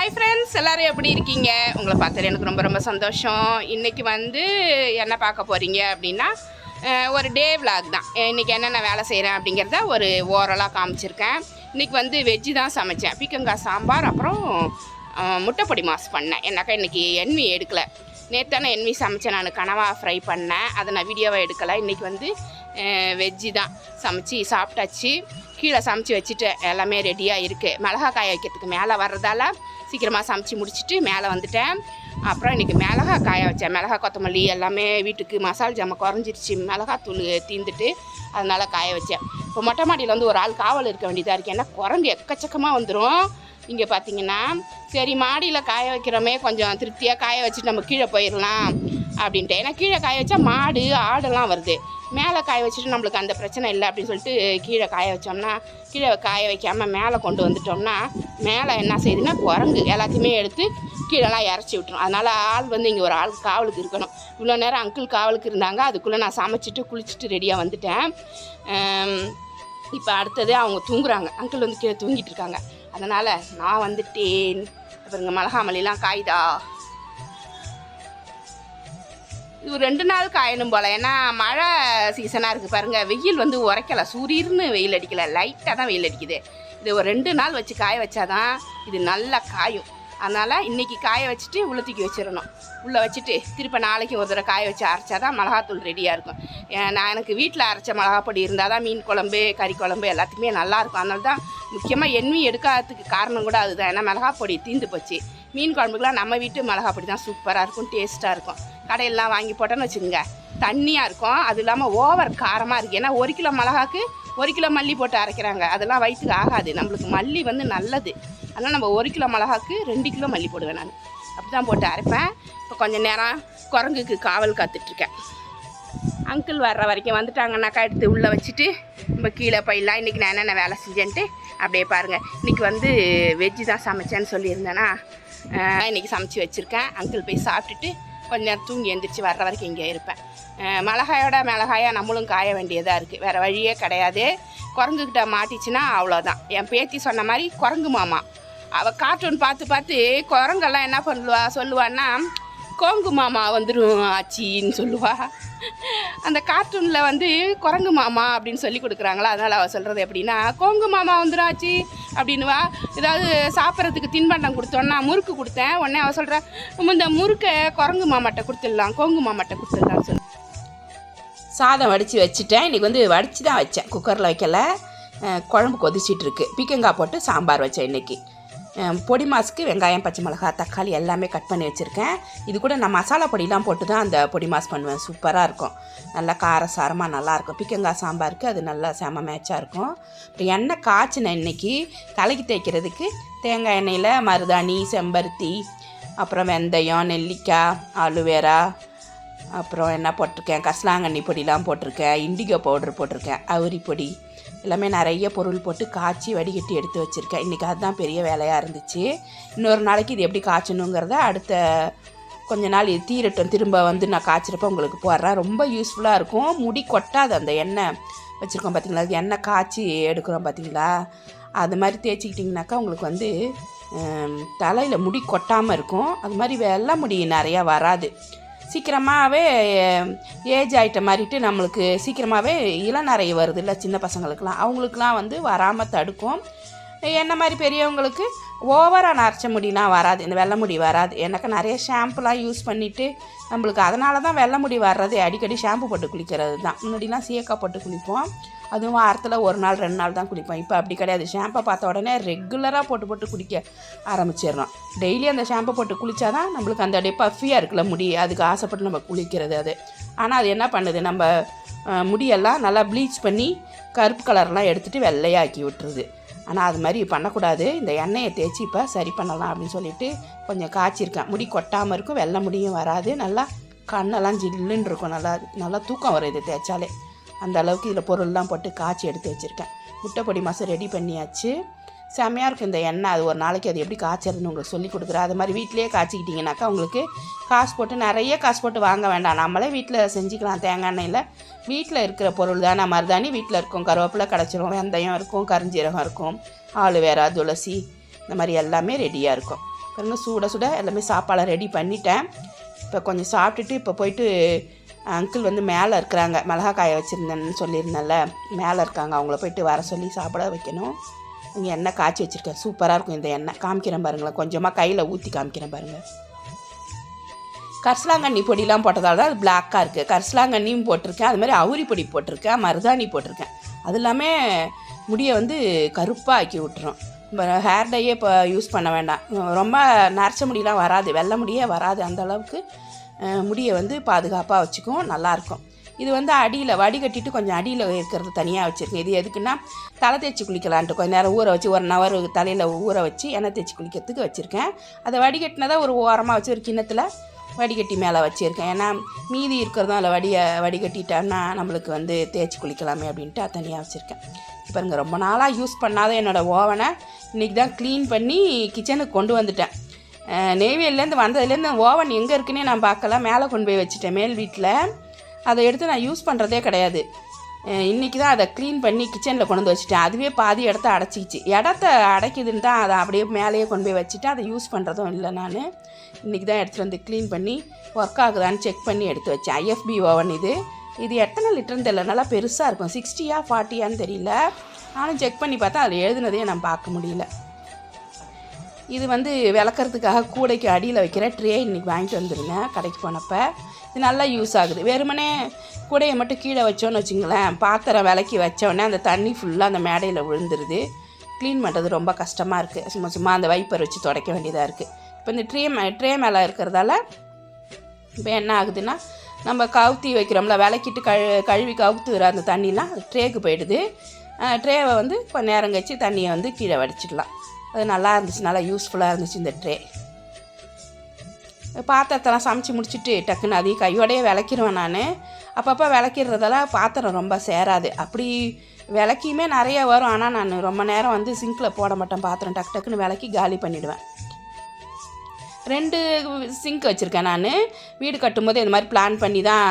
Hi friends எல்லாரும் எப்படி இருக்கீங்க? உங்களை பார்த்தது எனக்கு ரொம்ப ரொம்ப சந்தோஷம். இன்றைக்கி வந்து என்ன பார்க்க போகிறீங்க அப்படின்னா ஒரு டே விளாக் தான். இன்றைக்கி என்னென்ன வேலை செய்கிறேன் அப்படிங்கிறத ஒரு ஓரலாக காமிச்சிருக்கேன். இன்றைக்கி வந்து வெஜ்ஜு தான் சமைச்சேன். பீக்கங்காய் சாம்பார் அப்புறம் முட்டைப்பொடி மாஸ் பண்ணேன். என்னக்கா இன்றைக்கி எண்ணி எடுக்கலை. நேற்று தானே எண்ணி சமைச்சேன். நான் கனவா ஃப்ரை பண்ணேன். அதை நான் வீடியோவை எடுக்கலை. இன்றைக்கி வந்து வெஜ்ஜி தான் சமைச்சு சாப்பிட்டாச்சு. கீழே சமைச்சு வச்சுட்டு எல்லாமே ரெடியாக இருக்குது மிளகா காய வைக்கிறதுக்கு மேலே வர்றதால சீக்கிரமாக சமைச்சு முடிச்சுட்டு மேலே வந்துட்டேன். அப்புறம் இன்றைக்கி மிளகா காய வச்சேன். மிளகா கொத்தமல்லி எல்லாமே வீட்டுக்கு மசால் ஜாமான் குறைஞ்சிருச்சு. மிளகாத்தூள் தீந்துட்டு அதனால் காய வச்சேன். இப்போ மொட்டை மாடியில் வந்து ஒரு ஆள் காவல் இருக்க வேண்டியதாக இருக்குது ஏன்னா குரங்கு எக்கச்சக்கமாக வந்துடும் இங்கே பார்த்தீங்கன்னா சரி மாடியில் காய வைக்கிறோமே கொஞ்சம் திருப்தியாக காய வச்சுட்டு நம்ம கீழே போயிடலாம் அப்படின்ட்டு. ஏன்னா கீழே காய வச்சா மாடு ஆடெல்லாம் வருது. மேலே காய வச்சுட்டு நம்மளுக்கு அந்த பிரச்சனை இல்லை அப்படின்னு சொல்லிட்டு கீழே காய வச்சோம்னா கீழே காய வைக்காமல் மேலே கொண்டு வந்துட்டோம்னா மேலே என்ன செய்யுதுன்னா குரங்கு எல்லாத்தையுமே எடுத்து கீழெல்லாம் இறச்சி விட்டுரும். அதனால் ஆள் வந்து இங்கே ஒரு ஆள் காவலுக்கு இருக்கணும். இவ்வளோ நேரம் அங்கிள் காவலுக்கு இருந்தாங்க. அதுக்குள்ளே நான் சமைச்சிட்டு குளிச்சுட்டு ரெடியாக வந்துட்டேன். இப்போ அடுத்தது அவங்க தூங்குறாங்க. அங்கிள் வந்து கீழே தூங்கிட்டு இருக்காங்க. அதனால் நான் வந்துட்டேன். அப்புறம் இங்கே மிளகாமல்லாம் காய்தா? இது ஒரு ரெண்டு நாள் காயணும் போல். ஏன்னா மழை சீசனாக இருக்குது பாருங்கள் வெயில் வந்து உரைக்கல. சூரியர்னு வெயில் அடிக்கலை. லைட்டாக தான் வெயில் அடிக்குது. இது ஒரு ரெண்டு நாள் வச்சு காய வச்சாதான் இது நல்லா காயும். அதனால் இன்றைக்கி காய வச்சுட்டு உள்ள தூக்கி வச்சிடணும். உள்ளே வச்சுட்டு திருப்ப நாளைக்கு ஒரு தடவை காய வச்சு அரைச்சா தான் மிளகாத்தூள் ரெடியாக இருக்கும். நான் எனக்கு வீட்டில் அரைச்ச மிளகா பொடி இருந்தால் தான் மீன் குழம்பு கறி குழம்பு எல்லாத்துக்குமே நல்லாயிருக்கும் அதனால தான் முக்கியமாக எண்ணி எடுக்காததுக்கு காரணம் கூட அதுதான். ஏன்னா பொடி தீந்து போச்சு. மீன் குழம்புக்குலாம் நம்ம வீட்டு மிளகா பொடி தான் சூப்பராக இருக்கும் டேஸ்ட்டாக இருக்கும். கடையெல்லாம் வாங்கி போட்டோன்னு வச்சுக்கோங்க. தண்ணியாக இருக்கும். அது இல்லாமல் ஓவர் காரமாக இருக்குது ஏன்னா ஒரு கிலோ மிளகாக்கு ஒரு கிலோ மல்லி போட்டு அரைக்கிறாங்க. அதெல்லாம் வயிற்றுக்கு ஆகாது. நம்மளுக்கு மல்லி வந்து நல்லது. அதனால் நம்ம ஒரு கிலோ மிளகாக்கு ரெண்டு கிலோ மல்லி போடுவேன் நான். அப்படி தான் போட்டு அரைப்பேன். இப்போ கொஞ்சம் நேரம் குரங்குக்கு காவல் காத்துட்ருக்கேன். அங்கிள் வர்ற வரைக்கும் வந்துட்டாங்கன்னாக்கா எடுத்து உள்ளே வச்சுட்டு நம்ம கீழே போயிடலாம். இன்றைக்கி நான் என்னென்ன வேலை செஞ்சேன்ட்டு அப்படியே பாருங்கள் இன்றைக்கி வந்து வெஜ்ஜு தான் சமைச்சேன்னு சொல்லியிருந்தேன்னா இன்றைக்கி இன்னைக்கு சமைச்சு வச்சுருக்கேன். அங்கிள் போய் சாப்பிட்டுட்டு கொஞ்ச நேரம் தூங்கி எழுந்திரிச்சு வர்ற வரைக்கும் இங்கே இருப்பேன். மிளகாயோட மிளகாயாக நம்மளும் காய வேண்டியதாக இருக்குது வேறு வழியே கிடையாது. குரங்குக்கிட்ட மாட்டிச்சுன்னா அவ்வளோதான் என் பேத்தி சொன்ன மாதிரி குரங்கு மாமா. அவள் கார்ட்டூன் பார்த்து பார்த்து குரங்கெல்லாம் என்ன பண்ணுவா? சொல்லுவான்னா கோங்கு மாமா வந்துடும் ஆச்சின்னு சொல்லுவா. அந்த கார்ட்டூனில் வந்து குரங்கு மாமா அப்படின்னு சொல்லி கொடுக்குறாங்களா? அதனால் அவள் சொல்கிறது எப்படின்னா கோங்கு மாமா வந்துடும் ஆச்சி. அப்படின்னுவா. ஏதாவது சாப்பிட்றதுக்கு தின்பண்டம் கொடுத்தோன்னா முறுக்கு கொடுத்தேன். உடனே அவள் சொல்கிறா இந்த முறுக்கை குரங்கு மாமாட்ட கொடுத்துடலாம் கோங்கு மாமாட்ட கொடுத்துடலாம்னு சொல்லி. சாதம் வடித்து வச்சுட்டேன். இன்றைக்கி வந்து வடித்து தான் வச்சேன். குக்கரில் வைக்கல. குழம்பு கொதிச்சிட்ருக்கு பீக்கங்காய் போட்டு சாம்பார் வச்சேன் இன்றைக்கி பொடி மாஸுக்கு வெங்காயம் பச்சை மிளகாய் தக்காளி எல்லாமே கட் பண்ணி வச்சுருக்கேன். இது கூட நான் மசாலா பொடிலாம் போட்டு தான் அந்த பொடி மாஸ் பண்ணுவேன். சூப்பராக இருக்கும். நல்லா காரசாரமாக நல்லாயிருக்கும் பிக்கங்காய் சாம்பாருக்கு அது நல்லா செம மேட்சாக இருக்கும். இப்போ எண்ணெய் காய்ச்சின இன்றைக்கி தலைக்கு தேய்க்கிறதுக்கு தேங்காய் எண்ணெயில் மருதாணி செம்பருத்தி அப்புறம் வெந்தயம் நெல்லிக்காய் அலுவேரா அப்புறம் என்ன போட்டிருக்கேன்? கசலாங்கண்ணி பொடிலாம் போட்டிருக்கேன். இண்டிகோ பவுடர் போட்டிருக்கேன். அவுரி பொடி. எல்லாமே நிறைய பொருள் போட்டு காய்ச்சி வடிகட்டி எடுத்து வச்சுருக்கேன். இன்றைக்கி அதுதான் பெரிய வேலையாக இருந்துச்சு. இன்னொரு நாளைக்கு இது எப்படி காய்ச்சணுங்கிறத அடுத்த கொஞ்ச நாள் இது தீரட்டும். திரும்ப வந்து நான் காய்ச்சிறப்ப உங்களுக்கு போடுறேன். ரொம்ப யூஸ்ஃபுல்லாக இருக்கும். முடி கொட்டாது அந்த எண்ணெய் வச்சுருக்கோம் பார்த்தீங்களா அது எண்ணெய் காய்ச்சி எடுக்கிறோம் பார்த்தீங்களா அது மாதிரி தேய்ச்சிக்கிட்டிங்கனாக்கா உங்களுக்கு வந்து தலையில் முடி கொட்டாமல் இருக்கும். அது மாதிரி வெள்ளை முடி நிறையா வராது. சீக்கிரமாகவே ஏஜ் ஆகிட்ட மாதிரிட்டு நம்மளுக்கு சீக்கிரமாகவே இளநரை வருது இல்லை சின்ன பசங்களுக்கெலாம் அவங்களுக்குலாம் வந்து வராமல் தடுக்கும். என்ன மாதிரி பெரியவங்களுக்கு ஓவராக நரைச்ச முடிலாம் வராது இந்த வெள்ளை முடி வராது. எனக்கு நிறைய ஷாம்புலாம் யூஸ் பண்ணிவிட்டு நம்மளுக்கு அதனால தான் வெள்ளை முடி வர்றது அடிக்கடி ஷாம்பு போட்டு குளிக்கிறது தான் முன்னாடிலாம் சீயக்காய் போட்டு குளிப்போம். அதுவும் வாரத்தில் ஒரு நாள் ரெண்டு நாள் தான் குளிப்போம். இப்போ அப்படி கிடையாது. ஷாம்பை பார்த்த உடனே ரெகுலராக போட்டு போட்டு குளிக்க ஆரம்பிச்சிடுறோம். டெய்லி அந்த ஷாம்பை போட்டு குளித்தா தான் நம்மளுக்கு அந்த அப்படியே பஃபியாக இருக்குல்ல முடி அதுக்கு ஆசைப்பட்டு நம்ம குளிக்கிறது அது. ஆனால் அது என்ன பண்ணுது? நம்ம முடியெல்லாம் நல்லா ப்ளீச் பண்ணி கருப்பு கலர்லாம் எடுத்துகிட்டு வெள்ளையாக்கி விட்டுருது. ஆனால் அது மாதிரி பண்ணக்கூடாது. இந்த எண்ணெயை தேய்ச்சி இப்போ சரி பண்ணலாம் அப்படின்னு சொல்லிட்டு கொஞ்சம் காய்ச்சிருக்கேன். முடி கொட்டாமல் இருக்கும் வெள்ளை முடியும் வராது. நல்லா கண்ணெல்லாம் ஜில்லுன்னு இருக்கும். நல்லா நல்லா தூக்கம் வரும் இது தேய்ச்சாலே. அந்த அளவுக்கு இதில் பொருள்லாம் போட்டு காய்ச்சி எடுத்து வச்சுருக்கேன். முட்டை பொடி மாதம் ரெடி பண்ணியாச்சு. செம்மையாக இருக்கும் இந்த எண்ணெய். அது ஒரு நாளைக்கு அது எப்படி காய்ச்சறதுன்னு உங்களுக்கு சொல்லி கொடுக்குறேன். அது மாதிரி வீட்டிலேயே காய்ச்சிக்கிட்டிங்கனாக்கா உங்களுக்கு காசு போட்டு நிறைய காசு போட்டு வாங்க வேண்டாம். நம்மளே வீட்டில் செஞ்சுக்கலாம். தேங்காய் எண்ணெயில் வீட்டில் இருக்கிற பொருள் தானே. மருதாணி வீட்டில் இருக்கும். கருவேப்பிலை கிடச்சிரும் வெந்தயம் இருக்கும். கருஞ்சீரகம் இருக்கும். ஆலுவேரா துளசி இந்த மாதிரி எல்லாமே ரெடியாக இருக்கும். பாருங்க சூட சுட எல்லாமே சாப்பாடை ரெடி பண்ணிட்டேன். இப்போ கொஞ்சம் சாப்பிட்டுட்டு இப்போ போயிட்டு அங்கிள் வந்து மேலே இருக்கிறாங்க. மிளகா காய வச்சுருந்தேன்னு சொல்லியிருந்தேன்ல. மேலே இருக்காங்க. அவங்கள போயிட்டு வர சொல்லி சாப்பிட வைக்கணும். இங்கே எண்ணெய் காய்ச்சி வச்சுருக்கேன் சூப்பராக இருக்கும் இந்த எண்ணெய். காமிக்கிறேன் பாருங்களேன். கொஞ்சமாக கையில் ஊற்றி காமிக்கிறேன் பாருங்கள் கரிசலாங்கண்ணி பொடிலாம் போட்டதால் தான் அது பிளாக்காக இருக்குது கரிசலாங்கண்ணியும் போட்டிருக்கேன். அது மாதிரி அவுரி பொடி போட்டிருக்கேன். மருதாணி போட்டிருக்கேன். அது எல்லாமே முடியை வந்து கருப்பாக ஆக்கி விட்டுரும் இப்போ ஹேர் டையே இப்போ யூஸ் பண்ண வேண்டாம். ரொம்ப நரைச்ச முடியெலாம் வராது. வெள்ளை முடியே வராது அந்த அளவுக்கு முடியை வந்து பாதுகாப்பாக வச்சுக்கும் நல்லாயிருக்கும் இது வந்து அடியில் வடிகட்டிட்டு கொஞ்சம் அடியில் இருக்கிறது தனியாக வச்சுருக்கேன். இது எதுக்குன்னா தலை தேய்ச்சி குளிக்கலான்ட்டு கொஞ்சம் நேரம் ஊற வச்சு ஒரு நவர் தலையில் ஊற வச்சு எண்ணெய் தேய்ச்சி குளிக்கிறதுக்கு வச்சுருக்கேன். அதை வடிகட்டினதை ஒரு ஓரமாக வச்சு ஒரு கிண்ணத்தில் வடிகட்டி மேலே வச்சுருக்கேன். ஏன்னா மீதி இருக்கிறதும் அதில் வடியை வடிகட்டிட்டோன்னா நம்மளுக்கு வந்து தேய்ச்சி குளிக்கலாமே அப்படின்ட்டு அது தனியாக வச்சுருக்கேன். இப்போ பாருங்க ரொம்ப நாளாக யூஸ் பண்ணாத என்னோடய ஓவனை இன்றைக்கி தான் க்ளீன் பண்ணி கிச்சனுக்கு கொண்டு வந்துட்டேன். நெய்வேலிலேருந்து வந்ததுலேருந்து ஓவன் எங்கே இருக்குன்னே நான் பார்க்கல. மேலே கொண்டு போய் வச்சுட்டேன். மேல் வீட்டில் அதை எடுத்து நான் யூஸ் பண்ணுறதே கிடையாது. இன்றைக்கி தான் அதை க்ளீன் பண்ணி கிச்சனில் கொண்டு வந்து வச்சுட்டேன். அதுவே பாதி இடத்த அடைச்சிக்கிச்சு. இடத்த அடைக்குதுன்னு தான் அதை அப்படியே மேலேயே கொண்டு போய் வச்சுட்டு அதை யூஸ் பண்ணுறதும் இல்லை நான். இன்றைக்கி தான் எடுத்துகிட்டு வந்து க்ளீன் பண்ணி ஒர்க் ஆகுதான்னு செக் பண்ணி எடுத்து வச்சேன். ஐஎஃப்பி ஓவன் இது. இது எத்தனை லிட்டர்னு தெரியல. நல்லா பெருசாக இருக்கும். சிக்ஸ்டியா ஃபார்ட்டியான்னு தெரியல. நானும் செக் பண்ணி பார்த்தா அதில் எழுதுனதையே நான் பார்க்க முடியல. இது வந்து விளக்கறதுக்காக கூடைக்கு அடியில் வைக்கிற ட்ரே இன்றைக்கி வாங்கிட்டு வந்துருந்தேன் கடைக்கு போனப்போ. இது நல்லா யூஸ் ஆகுது. வெறுமனே கூடையை மட்டும் கீழே வச்சோன்னு வச்சுங்களேன் பாத்திரம் விளக்கி வச்சோடனே அந்த தண்ணி ஃபுல்லாக அந்த மேடையில் விழுந்துருது. க்ளீன் பண்ணுறது ரொம்ப கஷ்டமாக இருக்குது சும்மா சும்மா அந்த வைப்பர் வச்சு துடைக்க வேண்டியதாக இருக்குது இப்போ இந்த ட்ரே மே ட்ரே மேலே இருக்கிறதால இப்போ என்ன ஆகுதுன்னா நம்ம கவுத்தி வைக்கிறோம்ல விளக்கிட்டு கழு கழுவி கவுத்துற அந்த தண்ணிலாம் ட்ரேக்கு போயிடுது. ட்ரேவை வந்து கொஞ்சம் நேரம் கழிச்சு தண்ணியை வந்து கீழே வடிச்சிடலாம். அது நல்லா இருந்துச்சு நல்லா யூஸ்ஃபுல்லாக இருந்துச்சு இந்த ட்ரே பாத்திரத்தெல்லாம் சமைச்சு முடிச்சுட்டு டக்குன்னு அதையும் கையோடையே விளக்கிடுவேன் நான். அப்பப்போ விளக்கிடுறதால பாத்திரம் ரொம்ப சேராது. அப்படி விளக்கியுமே நிறைய வரும். ஆனால் நான் ரொம்ப நேரம் வந்து சிங்கில் போட மாட்டேன். பாத்திரம் டக்கு டக்குன்னு விளக்கி காலி பண்ணிவிடுவேன் ரெண்டு சிங்க் வச்சுருக்கேன் நான். வீடு கட்டும்போது இந்த மாதிரி பிளான் பண்ணி தான்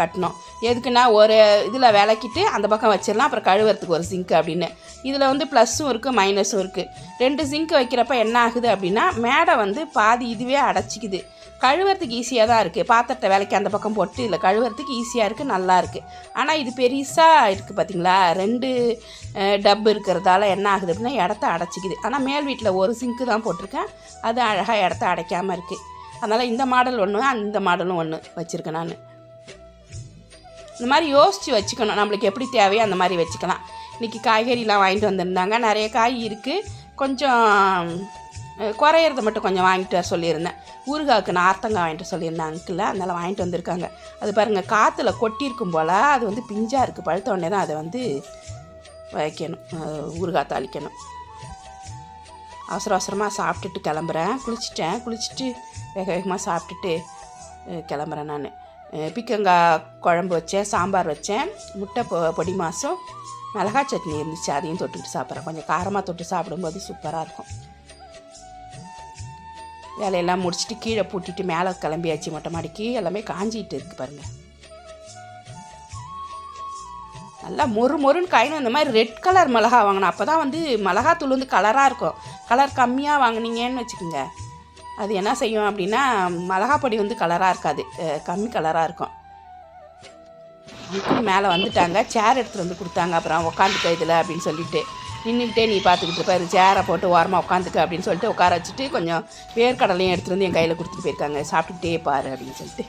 கட்டினோம் எதுக்குன்னா ஒரு இதில் விளக்கிட்டு அந்த பக்கம் வச்சிடலாம். அப்புறம் கழுவுறதுக்கு ஒரு சிங்க் அப்படின்னு. இதில் வந்து ப்ளஸ்ஸும் இருக்குது மைனஸும் இருக்குது ரெண்டு சிங்க் வைக்கிறப்ப என்ன ஆகுது அப்படின்னா மேடை வந்து பாதி இதுவே அடைச்சிக்குது. கழுவுறதுக்கு ஈஸியாக தான் இருக்குது பாத்திரத்தை விளக்கி அந்த பக்கம் போட்டு இதில் கழுவுறதுக்கு ஈஸியாக இருக்குது நல்லா இருக்குது ஆனால் இது பெருசாக இருக்குது பார்த்தீங்களா ரெண்டு டப் டப்பு இருக்கிறதால என்ன ஆகுது அப்படின்னா இடத்த அடைச்சிக்குது. ஆனால் மேல் வீட்டில் ஒரு சிங்க்கு தான் போட்டிருக்கேன். அது அழகாக இடத்த அடைக்காமல் இருக்குது அதனால் இந்த மாடல் ஒன்று அந்த மாடலும் ஒன்று வச்சுருக்கேன் நான். இந்த மாதிரி யோசித்து வச்சுக்கணும். நம்மளுக்கு எப்படி தேவையோ அந்த மாதிரி வச்சுக்கலாம். இன்றைக்கி காய்கறிலாம் வாங்கிட்டு வந்திருந்தாங்க. நிறைய காய் இருக்குது கொஞ்சம் குறையிறத மட்டும் கொஞ்சம் வாங்கிட்டு வர சொல்லியிருந்தேன். ஊறுகாய்க்கு நார்த்தங்காய் வாங்கிட்டு சொல்லியிருந்தேன் அங்கிள் அதனால் வாங்கிட்டு வந்திருக்காங்க. அது பாருங்கள் காற்றுல கொட்டியிருக்கும் போல் அது வந்து பிஞ்சாக இருக்குது பழுத்த உடனே தான் அதை வந்து வைக்கணும். ஊறுகாய் தாளிக்கணும். அவசர அவசரமாக சாப்பிட்டுட்டு கிளம்புறேன். குளிச்சிட்டேன். குளிச்சுட்டு வேக வேகமாக சாப்பிட்டுட்டு கிளம்புறேன் நான். பிக்கங்காய் குழம்பு வச்சேன் சாம்பார் வச்சேன் முட்டை பொ பொடி மாதம் மிளகா சட்னி இருந்துச்சு அதையும் தொட்டுக்கிட்டு சாப்பிட்றேன். கொஞ்சம் காரமாக தொட்டு சாப்பிடும்போது சூப்பராக இருக்கும். வேலையெல்லாம் முடிச்சுட்டு கீழே பூட்டிட்டு மேலே கிளம்பியாச்சு மொட்டை மாடிக்கு. எல்லாமே காஞ்சிட்டு இருக்கு பாருங்கள் நல்லா மொறு மொறுன்னு காயினும் இந்த மாதிரி ரெட் கலர் மிளகா வாங்கினேன். அப்போ தான் வந்து மிளகாத்தூள் வந்து கலராக இருக்கும். கலர் கம்மியாக வாங்குனீங்கன்னு வச்சுக்கோங்க. அது என்ன செய்யும் அப்படின்னா மிளகா பொடி வந்து கலராக இருக்காது. கம்மி கலராக இருக்கும். அங்கிள் மேலே வந்துட்டாங்க. சேர் எடுத்துகிட்டு வந்து கொடுத்தாங்க. அப்புறம் உக்காந்துக்க இதில் அப்படின்னு சொல்லிட்டு. நின்றுக்கிட்டே நீ பார்த்துக்கிட்டு இருப்பாரு சேரை போட்டு ஓரமாக உட்காந்துக்க அப்படின்னு சொல்லிட்டு உட்கார வச்சுட்டு கொஞ்சம் வேர்க்கடலையும் எடுத்துகிட்டு வந்து என் கையில் கொடுத்துட்டு போயிருக்காங்க. சாப்பிட்டுக்கிட்டே பாரு அப்படின்னு சொல்லிட்டு.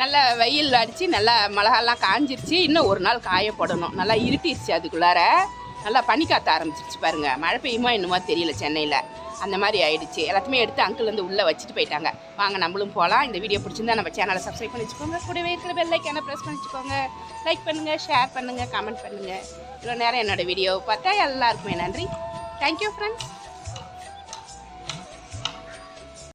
நல்லா வெயில் அடித்து நல்லா மிளகாலாம் காஞ்சிருச்சு. இன்னும் ஒரு நாள் காய போடணும் நல்லா இருட்டிருச்சு அதுக்குள்ளார. நல்லா பனிக்காத்த ஆரம்பிச்சிருச்சு பாருங்க. மழை பெய்யுமா என்னமோ தெரியல சென்னையில். அந்த மாதிரி ஆயிடுச்சு. எல்லாத்தையுமே எடுத்து அங்கிள் வந்து உள்ளே வச்சுட்டு போயிட்டாங்க. வாங்க நம்மளும் போகலாம் இந்த வீடியோ பிடிச்சிருந்தா நம்ம சேனலை சப்ஸ்கிரைப் பண்ணி வச்சுக்கோங்க. கூடவே இருக்கிற பெல் ஐக்கான ப்ரெஸ் பண்ணி வச்சுக்கோங்க. லைக் பண்ணுங்கள் ஷேர் பண்ணுங்கள் கமெண்ட் பண்ணுங்கள் இவ்வளோ நேரம் என்னோடய வீடியோ பார்த்தா எல்லாருக்குமே நன்றி. Thank you friends